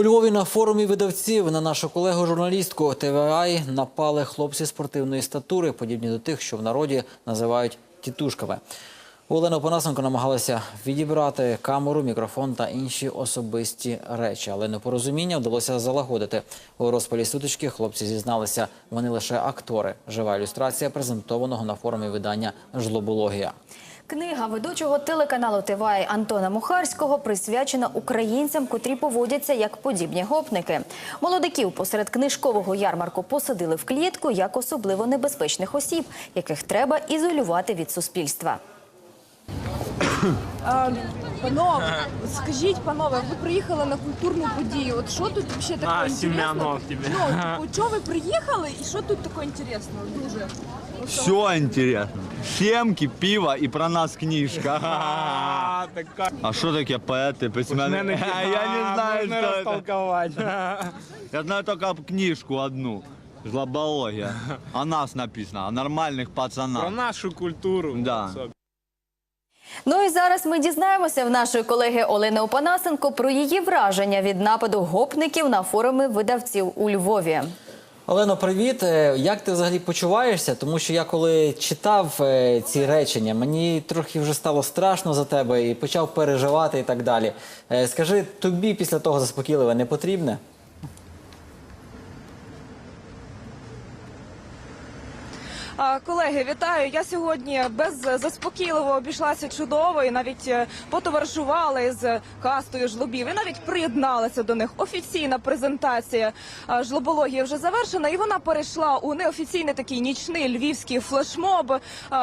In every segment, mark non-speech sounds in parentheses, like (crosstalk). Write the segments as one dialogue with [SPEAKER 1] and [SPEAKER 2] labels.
[SPEAKER 1] У Львові на форумі видавців на нашу колегу журналістку ТВАЙ напали хлопці спортивної статури, подібні до тих, що в народі називають тітушками. Олена Панасенко намагалася відібрати камеру, мікрофон та інші особисті речі, але непорозуміння вдалося залагодити. У розпалі сутички хлопці зізналися, вони лише актори. Жива ілюстрація презентованого на форумі видання «Жлобологія».
[SPEAKER 2] Книга ведучого телеканалу ТВАЙ Антона Мухарського присвячена українцям, котрі поводяться як подібні гопники. Молодиків посеред книжкового ярмарку посадили в клітку як особливо небезпечних осіб, яких треба ізолювати від суспільства.
[SPEAKER 3] А, панове, от скажіть, панове, ви приїхали на культурну подію. От що тут взагалі таке
[SPEAKER 4] А,
[SPEAKER 3] інтересно?
[SPEAKER 4] Семенов тебе.
[SPEAKER 3] Ну, от чого ви приїхали і що тут таке інтересно? Дуже. От
[SPEAKER 5] Все интересно. Семки, пиво и про нас книжка. (laughs)
[SPEAKER 4] А, така
[SPEAKER 5] А что такие поэты, (laughs) письменники?
[SPEAKER 4] Письменники,
[SPEAKER 5] Я не
[SPEAKER 4] а,
[SPEAKER 5] знаю,
[SPEAKER 4] можна
[SPEAKER 5] что это.
[SPEAKER 4] розтолковать. (laughs)
[SPEAKER 5] Я знаю только книжку одну. Жлобология. О нас написано, о нормальных
[SPEAKER 4] Про
[SPEAKER 5] пацанах.
[SPEAKER 4] нашу культуру.
[SPEAKER 5] Да.
[SPEAKER 2] Ну і зараз ми дізнаємося в нашої колеги Олени Опанасенко про її враження від нападу гопників на форуми видавців у Львові.
[SPEAKER 1] Олено, привіт. Е, Як ти взагалі почуваєшся? Тому що я коли читав е, ці речення, мені трохи вже стало страшно за тебе і почав переживати і так далі. Е, Скажи, тобі після того заспокійливе не потрібне?
[SPEAKER 3] Колеги, вітаю. Я сьогодні без заспокійливо обійшлася чудово і навіть е, потоваришувала з кастою жлобів і навіть приєдналася до них. Офіційна презентація жлобології вже завершена, і вона перейшла у неофіційний такий нічний львівський флешмоб.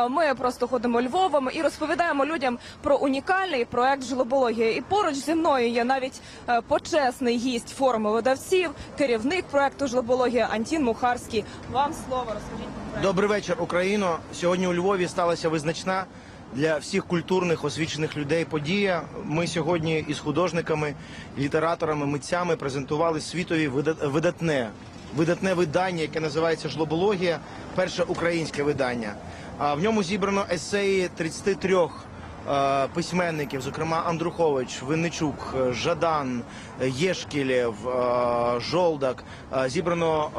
[SPEAKER 3] Ми просто ходимо Львовом і розповідаємо людям про унікальний проект жлобології. І поруч зі мною є навіть е, почесний гість форуму видавців, керівник проекту жлобологія Антін Мухарський. Вам слово розкажіть.
[SPEAKER 6] Добрий вечір, Україно. Сьогодні у Львові сталася визначна для всіх культурних освічених людей подія. Ми сьогодні із художниками, літераторами, митцями презентували світові видатне. Видатне видання, яке називається Жлобологія, перше українське видання. А в ньому зібрано есеї 33 е, письменників, зокрема Андрухович, Винничук, е, Жадан, е, Єшкілєв, е, Жолдак. Е, Зібрано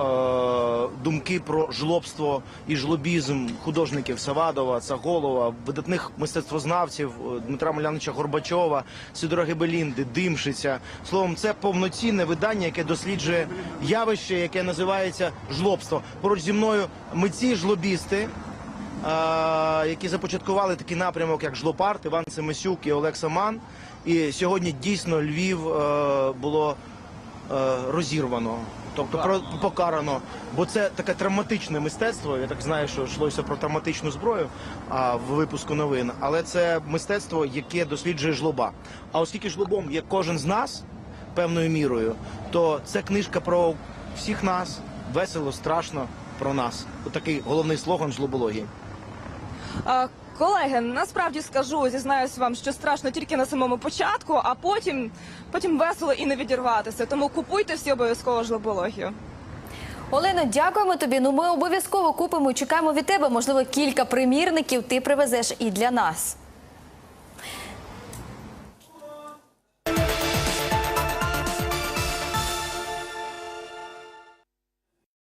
[SPEAKER 6] е, думки про жлобство і жлобізм художників Савадова, Цаголова, видатних мистецтвознавців е, Дмитра Маляновича Горбачова, Сидора Гебелінди, Димшиця. Словом, це повноцінне видання, яке досліджує явище, яке називається жлобство. Поруч зі мною митці жлобісти е, які започаткували такий напрямок, як Жлопарт, Іван Семисюк і Олег Саман. І сьогодні дійсно Львів е, було е, розірвано. Тобто покарано, бо це таке травматичне мистецтво. Я так знаю, що йшлося про травматичну зброю а, в випуску новин, але це мистецтво, яке досліджує жлоба. А оскільки жлобом є кожен з нас певною мірою, то це книжка про всіх нас весело, страшно про нас. Отакий головний слоган жлобології.
[SPEAKER 3] Колеги, насправді скажу, зізнаюсь вам, що страшно тільки на самому початку, а потім, потім весело і не відірватися. Тому купуйте всі обов'язково жлобологію.
[SPEAKER 2] Олено, дякуємо тобі. Ну ми обов'язково купимо. і Чекаємо від тебе. Можливо, кілька примірників ти привезеш і для нас.